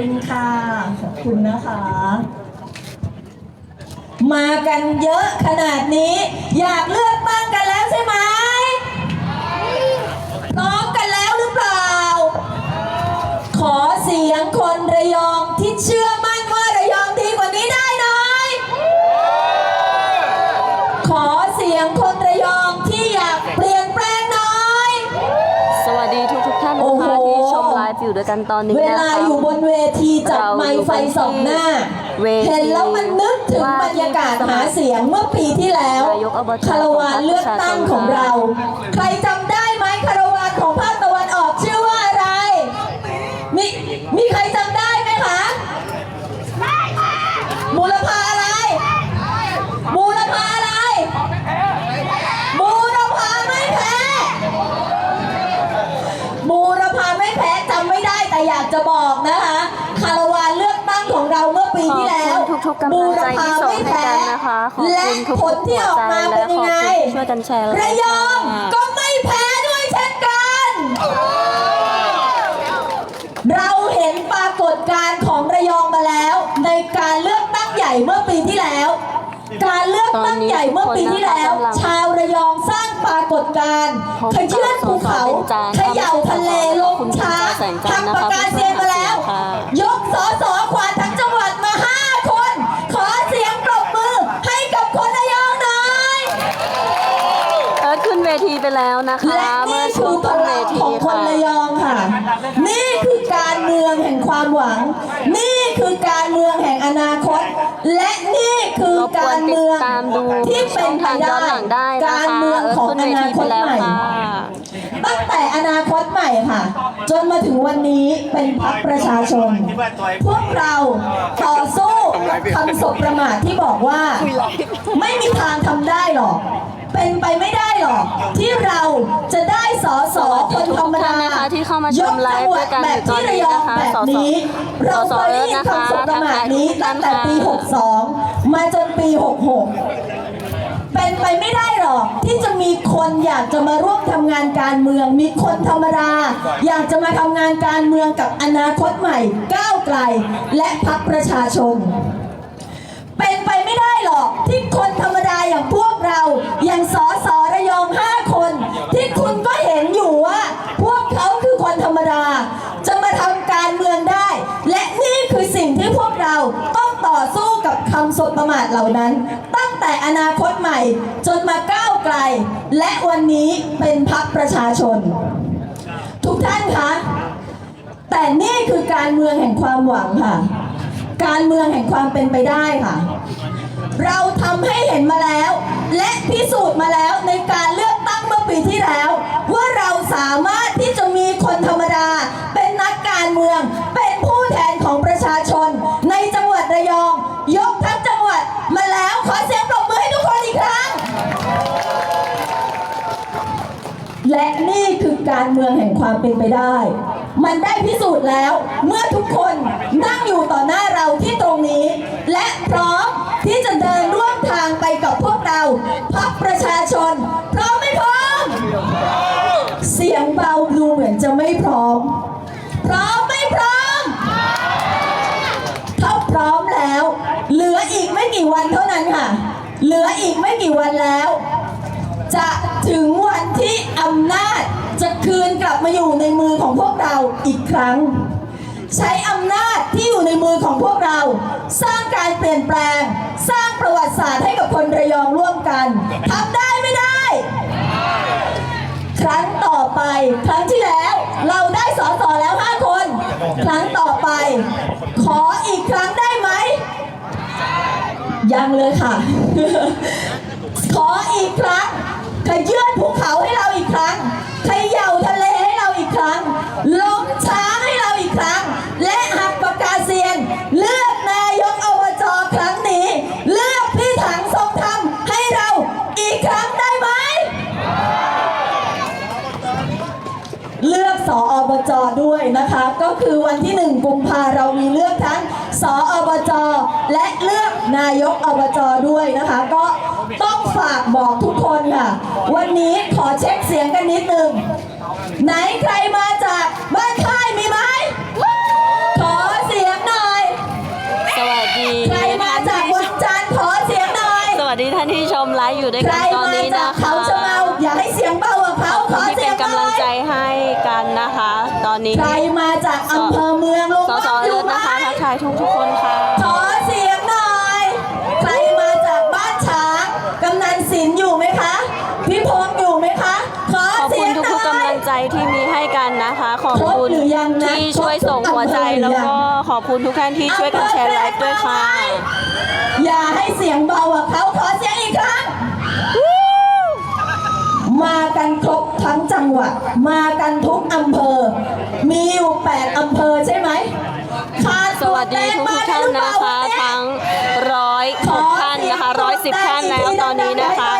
คุณค่ะ ขอบคุณนะคะ มากันเยอะขนาดนี้ อยากเลือกตั้งกันแล้วใช่ไหมพร้อมกันแล้วหรือเปล่า ขอเสียงคนระยองที่เชื่อมั่นว่าระยองดีกว่านี้ได้หน่อย ขอเสียงคนระยองที่อยากเปลี่ยนแปลงหน่อย สวัสดีทุกทุกๆท่านโอ้นะโหคะที่ชมไลฟ์ อยู่ด้วยกันตอนนี้เวนะลาคะ อยู่บนเวทีจับเราไมค์ไฟสองหน้า เวทีเห็นแล้วมันนึกถึงว่าบรรยากาศหาเสียงเมื่อปีที่แล้วนายกอบจคารวานเลือกตั้งของเรา ใครจำได้ ทุกๆกำลังใจที่ส่งให้กันนะคะขอบและคุณทุกผลที่ออกมาเป็นยังไงและขอบคุณที่ช่วยกันแชร์ไลฟ์ระยองค่ะก็ไม่แพ้ด้วยเช่นกัน เราเห็นปรากฏการณ์ของระยองมาแล้ว ในการเลือกตั้งใหญ่เมื่อปีที่แล้ว การเลือกตั้งใหญ่เมื่อปีที่แล้ว ชาวระยองสร้างปรากฏการณ์ขยื่นภูเขาเขย่าทะเลลงช้างทำปากกาเซียนมาแล้วย แล้วนะคะและเมื่นี่อช่คืวงอพต้นเวลังทีของคนค่ะระยองค่ะ นี่คือการเมืองแห่งความหวัง นี่คือการเมืองแห่งอนาคต และนี่คือรบกวกานรติเมืดองตามดูที่เป็ช่อนงไปทางย้ได้อนหลังได้นะการคะเมืองเอิร์ธของขึ้นอเวนาทีคไปตแล้วใหม่ค่ะตั้งแต่อนาคตใหม่ค่ะ จนมาถึงวันนี้เป็นพรรคประชาชน พวกเราต่อสู้คำสบประมาทที่บอกว่า ไม่มีทางทำได้หรอก เป็นไปไม่ได้หรอก ที่เราจะได้สอสอคนธรรมดาสวัสดีทุกท่านนะคะที่เข้ามาชมไลฟ์ด้วยกันแบบที่ระยองอยู่ตอนนี้นะคะแบบนี้ เราสอสอเคยได้ยินคำสบประมาทนี้ทัตั้กงทายแต่ปีทุกท่านค่ะ62 มาจนปี 66 เป็นไปไม่ได้หรอกที่จะมีคนอยากจะมาร่วมทำงานการเมือง มีคนธรรมดา อยากจะมาทำงานการเมืองกับอนาคตใหม่ก้าวไกล และพรรคประชาชน เป็นไปไม่ได้หรอกที่คนธรรมดาอย่างพวก เราอย่างสอสอระยองห้าคน ที่คุณก็เห็นอยู่ว่า พวกเขาคือคนธรรมดา จะมาทำการเมืองได้ และนี่คือสิ่งที่พวกเราต้องต่อสู้กับคำสบประมาทเหล่านั้น ตั้งแต่อนาคตใหม่ จนมาก้าวไกล และวันนี้เป็นพักประชาชน ทุกท่านคะแต่นี่คือการเมืองแห่งความหวังค่ะ การเมืองแห่งความเป็นไปได้ค่ะ เราทำให้เห็นมาแล้ว และูจน์มาแล้วในการเลือกตั้งเมื่อปีที่แล้ว ว่าเราสามารถที่จะมีคนธรรมดา เป็นนักการเมือง เป็นผู้แทนของประชาชน ในจังหวัดระยอง ยกทั้งจังหวัดมาแล้วขอเสียงปรบมือให้ทุกคนอีกครั้ง และนี่คือการเมืองแห่งความเป็นไปได้ มันได้พิสูจน์แล้วเมื่อทุกคนนั่งอยู่ต่อหน้าเราที่ตรงนี้ และพร้อมที่จะเดิน พวกเราพักประชาชน พร้อมไหมพร้อม เสียงเบาดูเหมือนจะไม่พร้อม พร้อมไม่พร้อมถ้าพร้อมแล้ว เหลืออีกไม่กี่วันเท่านั้นค่ะ เหลืออีกไม่กี่วันแล้ว จะถึงวันที่อำนาจจะคืนกลับมาอยู่ในมือของพวกเราอีกครั้ง ใช้อำนาจที่อยู่ในมือของพวกเรา สร้างการเปลี่ยนแปลง สร้างประวัติศาสตร์ให้กับคนระยองร่วมกันทำได้ไม่ได้ ครั้งต่อไป ครั้งที่แล้ว เราได้สอสอแล้ว5คน ครั้งต่อไป ขออีกครั้งได้ไหม ยังเลยค่ะ ขออีกครั้งขยื่นภูเขาให้เราอีกครั้งเขย่าทะเล อด้วยนะคะ ก็คือวันที่ 1 กุมภาเรามีเลือกทั้งสออบจและเลือกนายกอบจด้วยนะคะ ก็ต้องฝากบอกทุกคนค่ะ วันนี้ขอเช็คเสียงกันนิดนึงไหนใครมาจากบ้านค่ายมีไหมขอเสียงหน่อย สวัสดีใครมาจากวัดจันทร์ขอเสียงหน่อย สวัสดีท่านที่ชมไลฟ์อยู่ด้วยใคกันตอนมานี้จานะกเขาคะ ชะเมาอย่าให้เสียงเบาว่าเขาขอเสียง อนนี้ ใครมาจากอำเภอเมืองลงสมาสอเอิยู่ร์ธไหมนะคะทักทายทุกทุกๆคนค่ะ ขอเสียงหน่อย ใครมาจากบ้านช้างกำนันสินอยู่ไหมคะพี่พงษ์อยู่ไหมคะ ขอขอบเสีคุยณงทุกหน่ๆอยกำลังใจที่มีให้กันนะคะ ขอบครบคุณหรือยังนะที่ช่วยส่งหัวใจครบทุกแล้วอำเภอหรือยังก็ขอบคุณทุกท่านที่ช่วยกันแชร์ไลฟ์ด้วยค่ะ อย่าให้เสียงเบากว่าเขาขอเสียงอีกครั้ง มากันครบทั้งจังหวัด มากันทุกอำเภอ มีอยู่แปดอำเภอใช่ไหมขาดสวัสดีทุกทุกๆท่านนะคะทั้งร้อยหกท่านนะคะร้อยสิบท่านแล้วตอนนี้นะคะ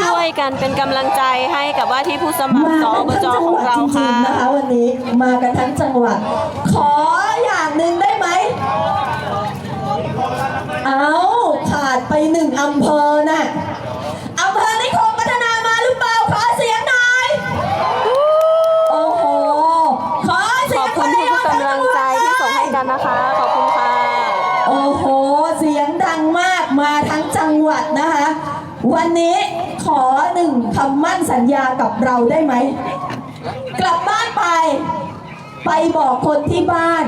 ช่วยกันเป็นกำลังใจให้กับว่าที่ผู้สมัครสอบจของเราจริค่ะงๆนะคะวันนี้มากันทั้งจังหวัด ขออย่างหนึ่งได้ไหมเอาขาดไปหนึ่งอำเภอน่ะอ วันนี้ขอหนึ่งคำมั่นสัญญากับเราได้ไหม กลับบ้านไป ไปบอกคนที่บ้าน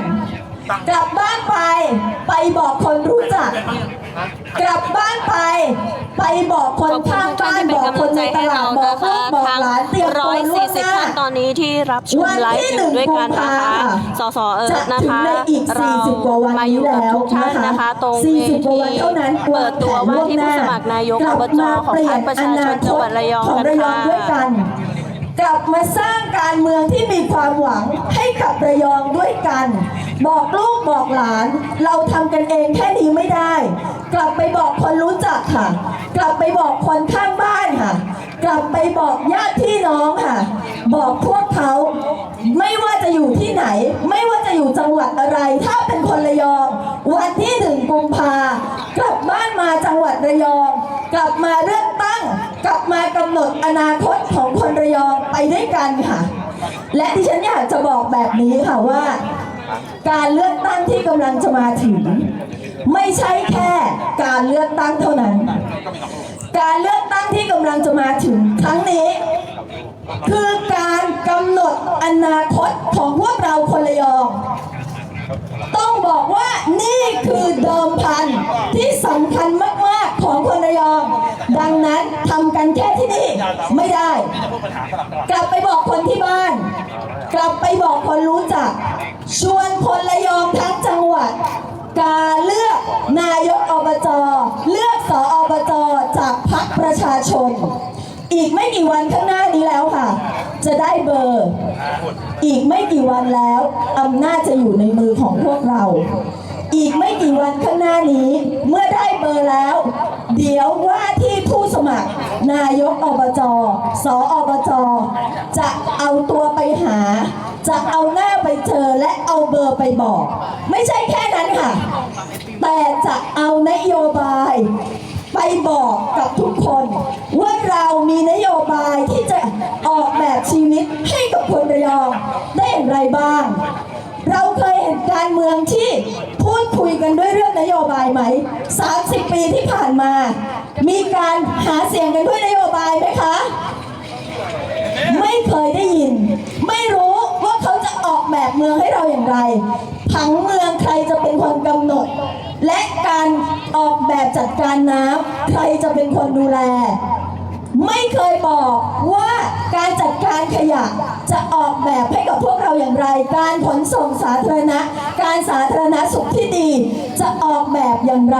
กลับบ้านไป ไปบอกคนรู้จัก กลับบ้านไป ไปบอกคนขอบคุณข้างทุกท่าบ้านนที่เป็นบอกกำคลันงใจในตให้ลาเราดบอกนะลูคะกบอกทั้งหลานเตรียมตัวร้อยล่วสี่งสิบหน้าท่านตอนนี้ที่รับชมวันไลที่ฟ์อยู่ด้วยกันนะคะหนึ่งกุมภาสสเอิร์จะธนะถึงคะในอีกเรา40กว่าวันมาอนี้ยู่กับแล้วทุกท่านนะคะ ตรงเว40กว่าวันทีเท่านั้นเปิดตัวว่าที่ผู้สมัครนายกอบจของพรรคประชาชนจังหวัดระยองของกันระยองค่ะด้วยกันกลับมาสร้างการเมืองที่มีความหวังให้กับระยองด้วยกัน บอกลูกบอกหลาน เราทำกันเองแค่นี้ไม่ได้ กลับไปบอกคนรู้จักค่ะ กลับไปบอกคนข้างบ้านค่ะ กลับไปบอกญาติพี่น้องค่ะ บอกพวกเขาไม่ว่าจะอยู่ที่ไหน ไม่ว่าจะอยู่จังหวัดอะไร ถ้าเป็นคนระยอง วันที่หนึ่งกุมภากลับบ้านมาจังหวัดระยอง กลับมาเลือกตั้ง กลับมากำหนดอนาคตของคนระยองไปด้วยกันค่ะ และที่ฉันอยากจะบอกแบบนี้ค่ะว่า การเลือกตั้งที่กำลังจะมาถึง ไม่ใช่แค่ อกตั้งเท่านั้น การเลือกตั้งที่กำลังจะมาถึงครั้งนี้ คือการกำหนดอนาคตของพวกเราคนระยอง ต้องบอกว่านี่คือเดิมพันที่สำคัญมาก ๆ ของคนระยอง ดังนั้นทำกันแค่ที่นี่ไม่ได้ กลับไปบอกคนที่บ้าน กลับไปบอกคนรู้จัก ชวนคนระยองทั้งจังหวัดการเลือกนายกอบจ จากประชาชน อีกไม่กี่วันข้างหน้านี้แล้วค่ะ จะได้เบอร์ อีกไม่กี่วันแล้วอำนาจจะอยู่ในมือของพวกเรา อีกไม่กี่วันข้างหน้านี้ เมื่อได้เบอร์แล้ว เดี๋ยวว่าที่ผู้สมัคร นายกอบจสออบจจะเอาตัวไปหา จะเอาหน้าไปเจอและเอาเบอร์ไปบอก ไม่ใช่แค่นั้นค่ะ แต่จะเอานโยบาย ไปบอกกับทุกคน ว่าเรามีนโยบายที่จะออกแบบชีวิตให้กับคนระยองได้อย่างไรบ้าง เราเคยเห็นการเมืองที่พูดคุยกันด้วยเรื่องนโยบายไหม 30 ปีที่ผ่านมา มีการหาเสียงกันด้วยนโยบายไหมคะ ไม่เคยได้ยิน ไม่รู้ว่าเขาจะออกแบบเมืองให้เราอย่างไรผังเมืองใครจะเป็นคนกำหนด และการ ออกแบบจัดการน้ำใครจะเป็นคนดูแล ไม่เคยบอกว่าการจัดการขยะจะออกแบบให้กับพวกเราอย่างไร การขนส่งสาธารณะ การสาธารณสุขที่ดีจะออกแบบอย่างไร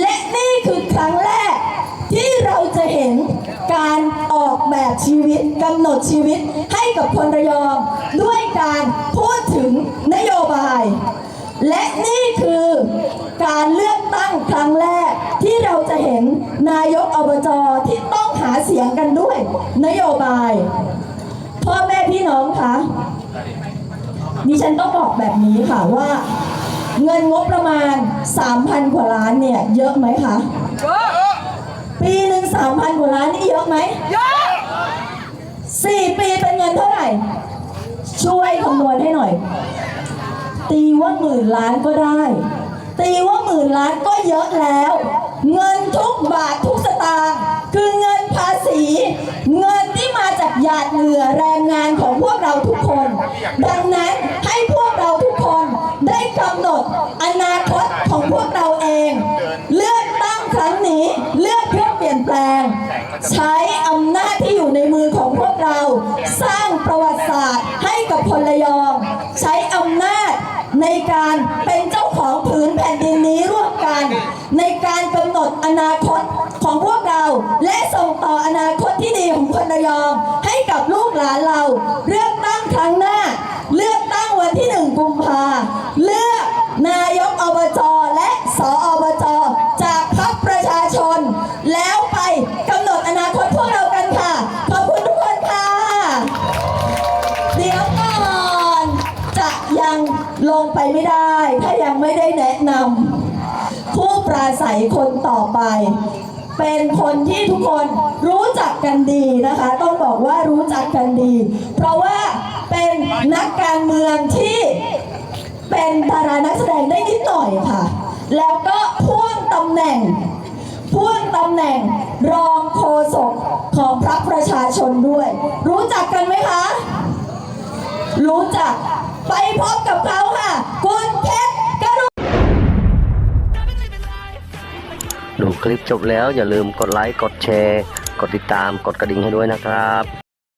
และนี่คือครั้งแรกที่เราจะเห็นการออกแบบชีวิตกำหนดชีวิตให้กับคนระยอง ด้วยการพูดถึงนโยบาย และนี่คือการเลือก งครั้งแรกที่เราจะเห็นนายกอบจที่ต้องหาเสียงกันด้วย นโยบาย พ่อแม่พี่น้องคะดิฉันต้องบอกแบบนี้ค่ะว่า เงินงบประมาณ 3,000 กว่าล้านเนี่ยเยอะไหมคะปีหนึ่งสามพันกว่าล้านนี่เยอะไหมเยอะสี่ปีเป็นเงินเท่าไหร่ ช่วยคำนวณให้หน่อย ตีว่าหมื่นล้านก็ได้ ตีว่าหมื่นล้านก็เยอะแล้ว เงินทุกบาททุกสตางค์คือเงินภาษี เงินที่มาจากหยาดเหงื่อแรงงานของพวกเราทุกคน ดังนั้นให้พวกเราทุกคนได้กำหนดอนาคตของพวกเราเอง เลือกตั้งครั้งนี้เลือกเพื่อเปลี่ยนแปลง ใช้อำนาจที่อยู่ในมือของพวกเรา สร้างประวัติศาสตร์ให้กับพลยอง ใช้อำนาจในการเป็นเจ้า ผ่นดินนี้ร่วมกัน ในการกำหนดอนาคตของพวกเรา และส่งต่ออนาคตที่ดีของพลยองให้กับลูกหลานเรา เลือกตั้งครั้งหน้า เลือกตั้งวันที่หนึ่งกุมภาเลือกนายกอบจและสออบจจากพรรค ลงไปไม่ได้ถ้ายังไม่ได้แนะนำผู้ปราศัยคนต่อไป เป็นคนที่ทุกคนรู้จักกันดีนะคะ ต้องบอกว่ารู้จักกันดี เพราะว่าเป็นนักการเมืองที่เป็นดารานักแสดงได้นิดหน่อยค่ะ แล้วก็พ่วงตำแหน่งพ่วงตำแหน่งรองโฆษกของพรรคประชาชนด้วย รู้จักกันไหมคะ รู้จัก ไปพบกับเขาค่ะคุณเพชรกรุณดูคลิปจบแล้วอย่าลืมกดไลค์ กดแชร์ กดติดตาม กดกระดิ่งให้ด้วยนะครับ